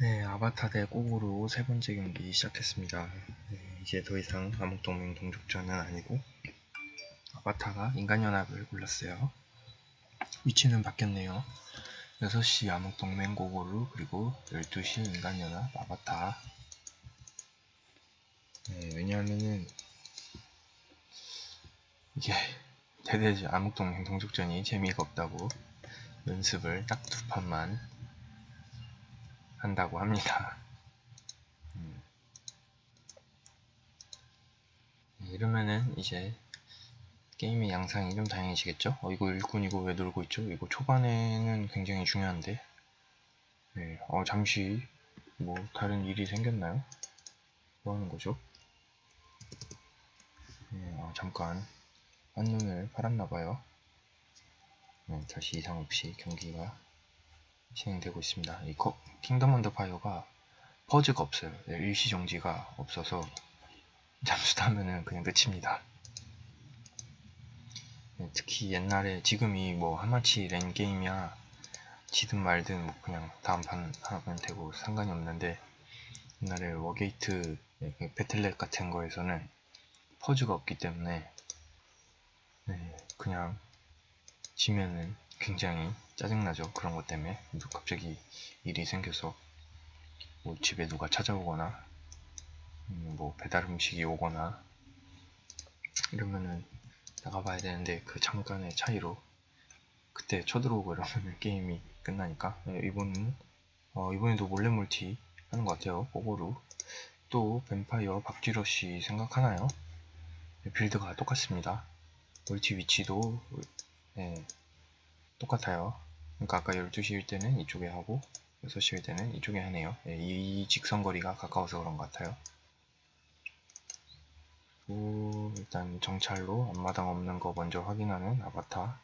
네, 아바타 대 꼬고로 세 번째 경기 시작했습니다. 네, 이제 더 이상 암흑동맹 동족전은 아니고 아바타가 인간연합을 골랐어요. 위치는 바뀌었네요. 6시 암흑동맹 고고루 그리고 12시 인간연합 아바타 네, 왜냐하면은 이게 대대지 암흑동맹 동족전이 재미가 없다고 연습을 딱 두 판만 한다고 합니다. 음. 네, 이러면은 이제 게임의 양상이 좀 다양해지겠죠? 어, 이거 일꾼 이거 왜 놀고 있죠? 이거 초반에는 굉장히 중요한데 네, 어, 잠시 뭐 다른 일이 생겼나요? 뭐 하는 거죠? 네, 어, 잠깐 한눈을 팔았나봐요. 네, 다시 이상 없이 경기가 진행되고 있습니다. 이 코, 킹덤 언더 파이어가 퍼즈가 없어요. 네, 일시 정지가 없어서 잠수 타면은 그냥 끝입니다. 네, 특히 옛날에 지금이 뭐 한마치 랜 게임이야 지든 말든 뭐 그냥 다음 판 하면 되고 상관이 없는데 옛날에 워게이트 네, 그 배틀넷 같은 거에서는 퍼즈가 없기 때문에 네, 그냥 지면은 굉장히 짜증나죠. 그런 것 때문에. 갑자기 일이 생겨서 뭐 집에 누가 찾아오거나 음, 뭐 배달 음식이 오거나 이러면은 나가봐야 되는데 그 잠깐의 차이로 그때 쳐들어오고 이러면 게임이 끝나니까. 네, 이번은 어, 이번에도 몰래 멀티 하는 것 같아요. 오버루 또 뱀파이어 박쥐러시 생각하나요? 네, 빌드가 똑같습니다. 멀티 위치도 네, 똑같아요. 그러니까 아까 12시일 때는 이쪽에 하고 6시일 때는 이쪽에 하네요. 네, 이 직선 거리가 가까워서 그런 것 같아요. 그리고 일단 정찰로 앞마당 없는 거 먼저 확인하는 아바타.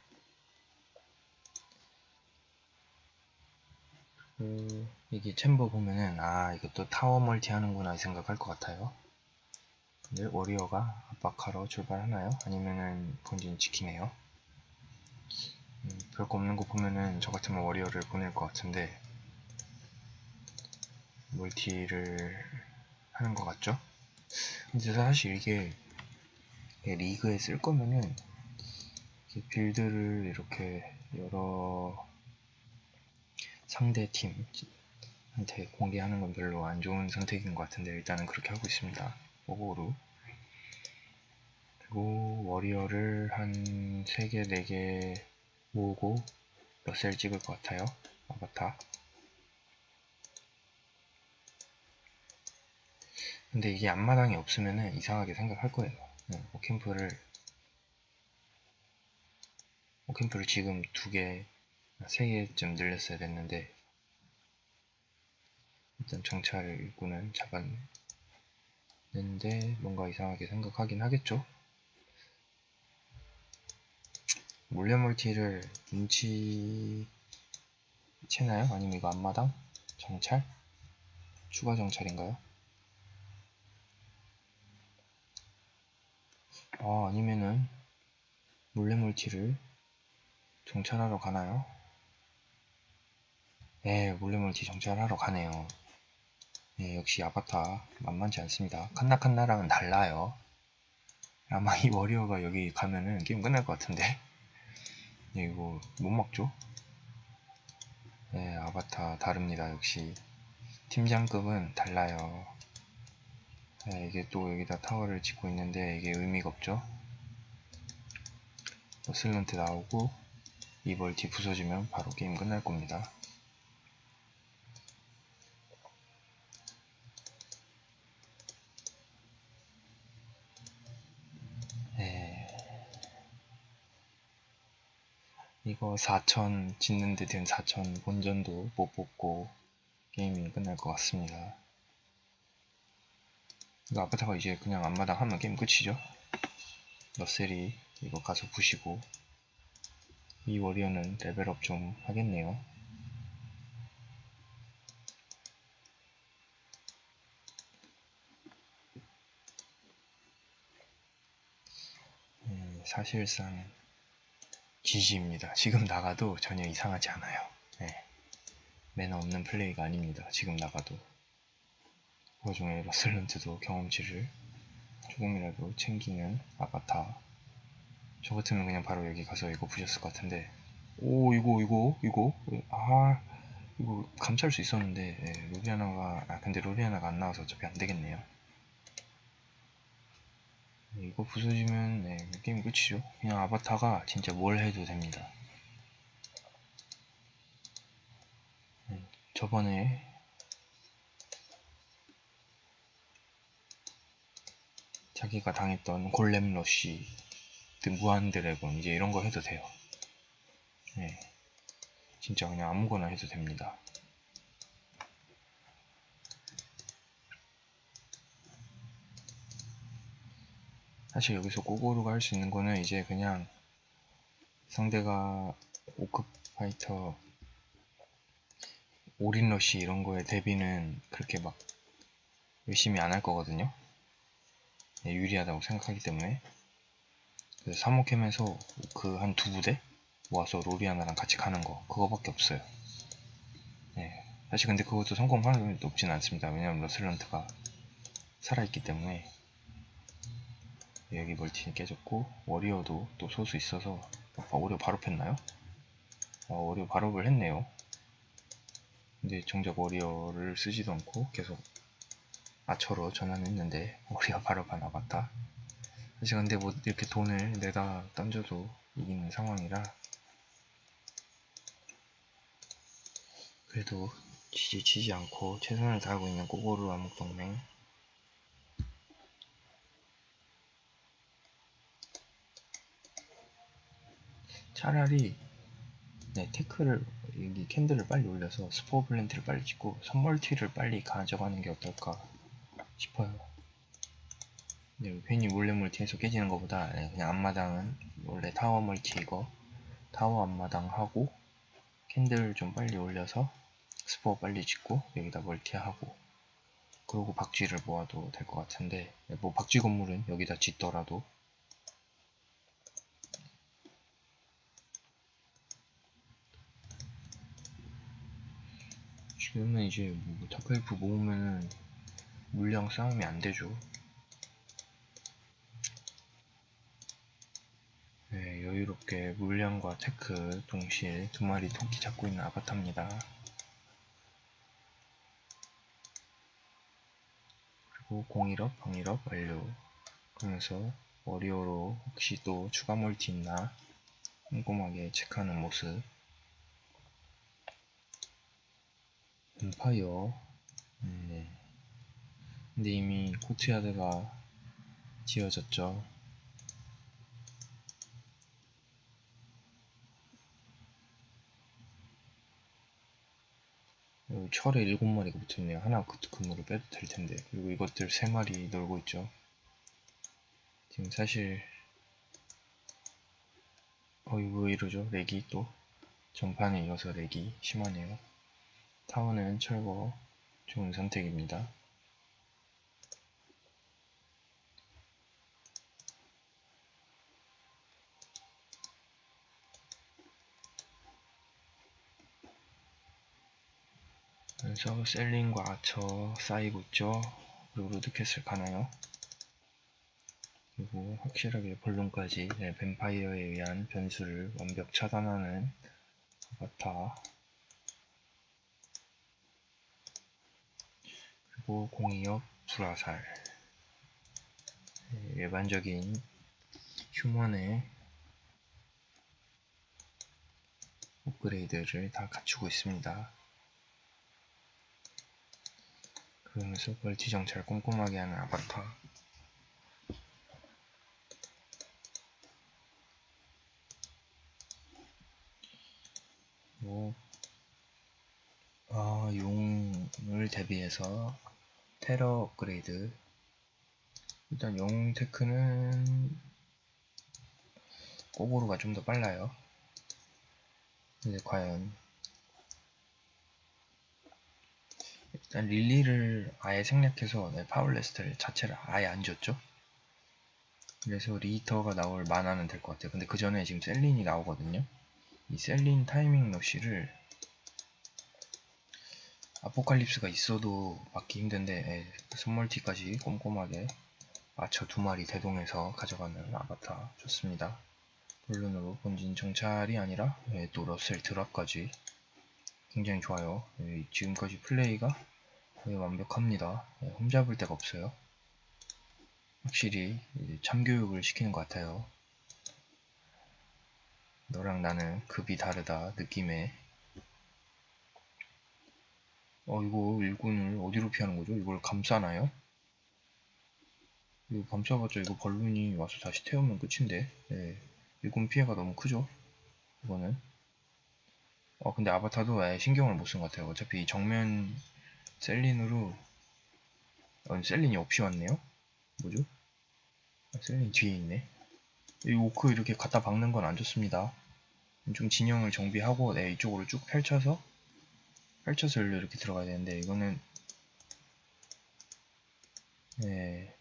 그 이게 챔버 보면은 아 이것도 타워 멀티 하는구나 생각할 것 같아요 근데 워리어가 압박하러 출발하나요? 아니면은 본진 지키네요 음, 별거 없는 거 보면은 저 같으면 워리어를 보낼 것 같은데 멀티를 하는 것 같죠? 근데 사실 이게 리그에 쓸 거면은 빌드를 이렇게 여러 상대 팀한테 공개하는 건 별로 안 좋은 선택인 것 같은데 일단은 그렇게 하고 있습니다. 오버로 그리고 워리어를 한 3개, 4개 모으고 몇 셀 찍을 것 같아요. 아바타 근데 이게 앞마당이 없으면 이상하게 생각할 거예요. 네, 오캠프를 오캠프를 지금 두 개, 세 개쯤 늘렸어야 됐는데 일단 정찰 일꾼은 잡았 는데 뭔가 이상하게 생각하긴 하겠죠. 몰래 멀티를 눈치 채나요? 아니면 이거 앞마당? 정찰? 추가 정찰인가요? 아, 아니면은 몰래 멀티를 정찰하러 가나요? 네, 몰래 멀티 정찰하러 가네요. 네, 역시 아바타 만만치 않습니다. 칸나칸나랑은 달라요. 아마 이 워리어가 여기 가면은 게임 끝날 것 같은데. 네, 이거 못 먹죠? 네, 아바타 다릅니다. 역시 팀장급은 달라요. 네, 이게 또 여기다 타워를 짓고 있는데 이게 의미가 없죠. 슬런트 나오고 이벌티 부서지면 바로 게임 끝날 겁니다. 뭐 어, 4천 짓는데 된 4천 본전도 못 뽑고 게임이 끝날 것 같습니다. 이거 아바타가 이제 그냥 앞마당 하면 게임 끝이죠? 러셀이 이거 가서 부시고 이 워리어는 레벨업 좀 하겠네요. 음, 사실상 지지입니다. 지금 나가도 전혀 이상하지 않아요. 네. 매너 없는 플레이가 아닙니다. 지금 나가도. 그 와중에 러슬런트도 경험치를 조금이라도 챙기는 아바타. 저 같으면 그냥 바로 여기 가서 이거 부셨을 것 같은데. 오, 이거, 이거, 이거. 아, 이거 감찰 수 있었는데, 예, 로리아나가, 아, 근데 로리아나가 안 나와서 어차피 안 되겠네요. 네, 이거 부서지면 네, 게임 끝이죠. 그냥 아바타가 진짜 뭘 해도 됩니다. 네, 저번에 자기가 당했던 골렘 러쉬, 무한 드래곤 이제 이런 거 해도 돼요. 네, 진짜 그냥 아무거나 해도 됩니다. 사실 여기서 꼬고루가 할 수 있는 거는 이제 그냥 상대가 5급 파이터 올인러시 이런 거에 대비는 그렇게 막 열심히 안 할 거거든요. 네, 유리하다고 생각하기 때문에. 그래서 3호캠에서 그 한 두 부대 모아서 로리아나랑 같이 가는 거 그거밖에 없어요. 네, 사실 근데 그것도 성공 확률이 높진 않습니다. 왜냐면 러슬런트가 살아있기 때문에 여기 멀티는 깨졌고 워리어도 또 소수 있어서 아, 워리어 바로 폈나요? 아, 워리어 바로를 했네요. 근데 정작 워리어를 쓰지도 않고 계속 아처로 전환했는데 워리어 바로 반나갔다? 사실 근데 뭐 이렇게 돈을 내다 던져도 이기는 상황이라 그래도 지지치지 않고 최선을 다하고 있는 꼬고루 암흑동맹 차라리 네, 테크를 여기 캔들을 빨리 올려서 스포 블렌트를 빨리 찍고 선멀티를 빨리 가져가는 게 어떨까 싶어요. 네, 괜히 몰래 멀티해서 깨지는 것보다 네, 그냥 앞마당은 원래 타워 멀티 이거 타워 앞마당 하고 캔들 좀 빨리 올려서 스포 빨리 찍고 여기다 멀티하고 그리고 박쥐를 모아도 될 것 같은데 네, 뭐 박쥐 건물은 여기다 짓더라도 지금은 이제 뭐 타카이프 모으면은 물량 싸움이 안 되죠. 네, 여유롭게 물량과 테크 동시에 두 마리 토끼 잡고 있는 아바타입니다. 그리고 공일업, 방일업 완료. 그러면서 워리어로 혹시 또 추가 멀티 있나 꼼꼼하게 체크하는 모습. 뱀파이어 네. 근데 이미 코트야드가 지어졌죠. 여기 철에 7마리가 붙어있네요. 하나 그 근무를 빼도 될텐데. 그리고 이것들 3마리 놀고 있죠. 지금 사실 어 이거 왜 이러죠? 렉이 또? 전판에 이어서 렉이 심하네요 타워는 철거 좋은 선택입니다. 그래서 셀링과 아처 쌓이고 있죠. 그리고 로드캐슬 가나요? 그리고 확실하게 본론까지 네, 뱀파이어에 의한 변수를 완벽 차단하는 아바타 그리고 공이역 불화살. 네, 일반적인 휴먼의 업그레이드를 다 갖추고 있습니다. 그러면서 멀티 정찰 꼼꼼하게 하는 아바타. 뭐, 아, 용을 대비해서 테러 업그레이드 일단 영웅 테크는 꼬보루가 좀 더 빨라요 근데 과연 일단 릴리를 아예 생략해서 네, 파울레스트 자체를 아예 안 줬죠 그래서 리터가 나올 만화는 될 것 같아요. 근데 그 전에 지금 셀린이 나오거든요. 이 셀린 타이밍 러쉬를 아포칼립스가 있어도 막기 힘든데 예, 선멀티까지 꼼꼼하게 맞춰 두 마리 대동해서 가져가는 아바타 좋습니다. 물론으로 본진 정찰이 아니라 예, 또 러셀 드랍까지 굉장히 좋아요. 예, 지금까지 플레이가 완벽합니다. 예, 홈잡을 데가 없어요. 확실히 참교육을 시키는 것 같아요. 너랑 나는 급이 다르다 느낌에 어 이거 일꾼을 어디로 피하는 거죠? 이걸 감싸나요? 이거 감싸봤자 이거 벌룬이 와서 다시 태우면 끝인데 네. 일꾼 피해가 너무 크죠? 이거는 어 근데 아바타도 아예 신경을 못 쓴 것 같아요 어차피 정면 셀린으로 어, 셀린이 없이 왔네요? 뭐죠? 아, 셀린 뒤에 있네 이 오크 이렇게 갖다 박는 건 안 좋습니다 좀 진영을 정비하고 네, 이쪽으로 쭉 펼쳐서 펼쳐서 이렇게 들어가야 되는데 이거는 네.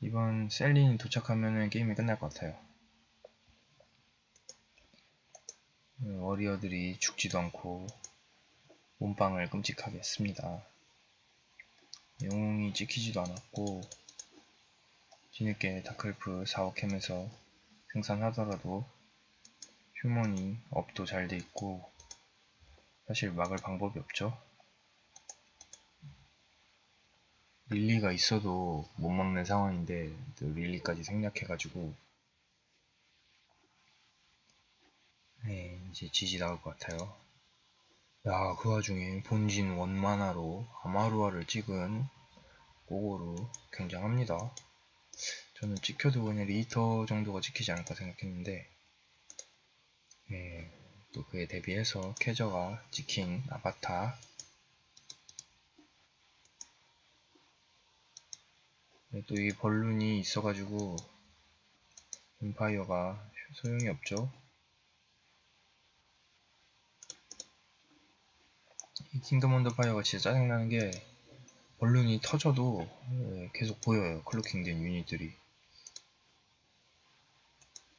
이번 셀린이 도착하면은 게임이 끝날 것 같아요. 워리어들이 죽지도 않고 몸빵을 끔찍하게 했습니다. 영웅이 찍히지도 않았고 뒤늦게 다크엘프 4호 캠에서 생산하더라도 휴먼이 업도 잘 돼 있고 사실 막을 방법이 없죠. 릴리가 있어도 못 막는 상황인데 릴리까지 생략해가지고 네 이제 지지 나올 것 같아요. 야 그 와중에 본진 원만화로 아마루아를 찍은 고고루 굉장합니다. 저는 찍혀도 그냥 리터 정도가 찍히지 않을까 생각했는데 네, 또 그에 대비해서 캐저가 찍힌 아바타. 네, 또이 벌룬이 있어가지고 엠파이어가 소용이 없죠. 이 킹덤 언더 파이어가 진짜 짜증나는 게 벌룬이 터져도 네, 계속 보여요. 클로킹 된 유닛들이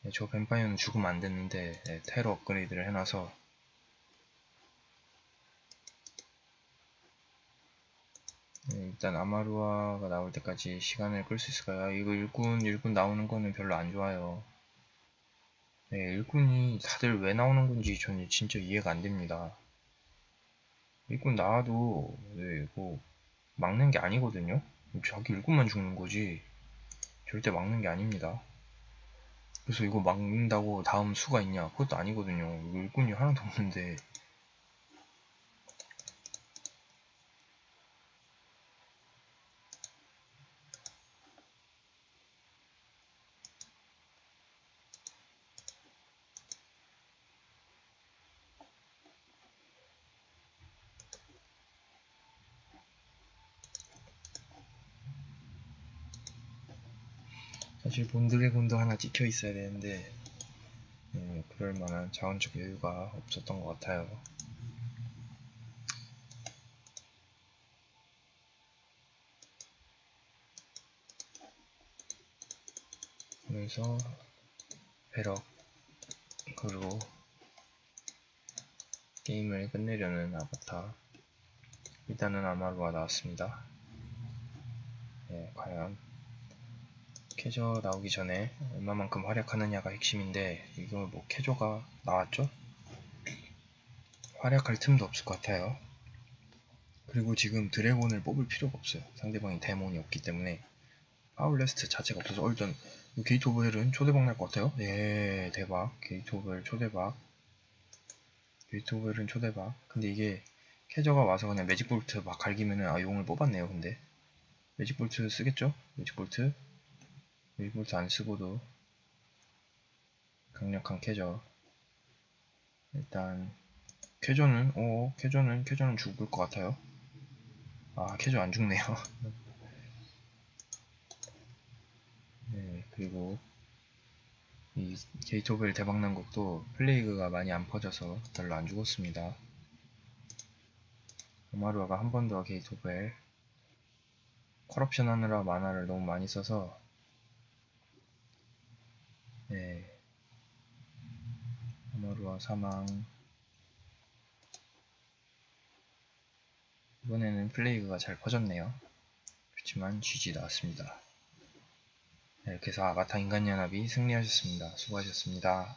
네, 저 뱀파이어는 죽으면 안 됐는데 네, 테러 업그레이드를 해놔서 네, 일단 아마루아가 나올 때까지 시간을 끌 수 있을까요? 아, 이거 일꾼 일꾼 나오는 거는 별로 안 좋아요. 네, 일꾼이 다들 왜 나오는 건지 저는 진짜 이해가 안 됩니다. 일꾼 나와도 네, 뭐 막는 게 아니거든요. 자기 일꾼만 죽는 거지 절대 막는 게 아닙니다. 그래서 이거 막는다고 다음 수가 있냐? 그것도 아니거든요. 일꾼이 하나도 없는데 사실 본드래곤도 하나 찍혀 있어야 되는데 음, 그럴 만한 자원적 여유가 없었던 것 같아요. 그래서 배럭 그리고 게임을 끝내려는 아바타 일단은 아마루가 나왔습니다. 네, 과연 캐저 나오기 전에 얼마만큼 활약하느냐가 핵심인데 이거 뭐 캐저가 나왔죠? 활약할 틈도 없을 것 같아요. 그리고 지금 드래곤을 뽑을 필요가 없어요. 상대방이 데몬이 없기 때문에 파울레스트 자체가 없어서 어, 일단 게이트 오브 헬은 초대박 날 것 같아요. 예 대박 게이트 오브 헬 초대박 게이트 오브 헬은 초대박 근데 이게 캐저가 와서 그냥 매직 볼트 막 갈기면은 아 용을 뽑았네요 근데 매직 볼트 쓰겠죠? 매직 볼트 일볼트 안쓰고도 강력한 캐저 일단 캐저는 오 캐저는 캐저는 죽을 것 같아요. 아 캐저 안 죽네요. 네 그리고 이 게이트 오벨 대박난 것도 플레이그가 많이 안 퍼져서 별로 안 죽었습니다. 아마루아가 한 번 더 게이트 오벨 컬옵션 하느라 만화를 너무 많이 써서 네. 아마루아 사망. 이번에는 플레이그가 잘 퍼졌네요. 그렇지만 GG 나왔습니다. 네, 이렇게 해서 아바타 인간연합이 승리하셨습니다. 수고하셨습니다.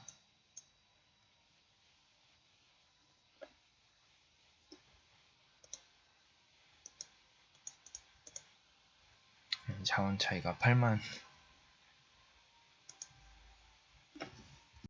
자원 차이가 8만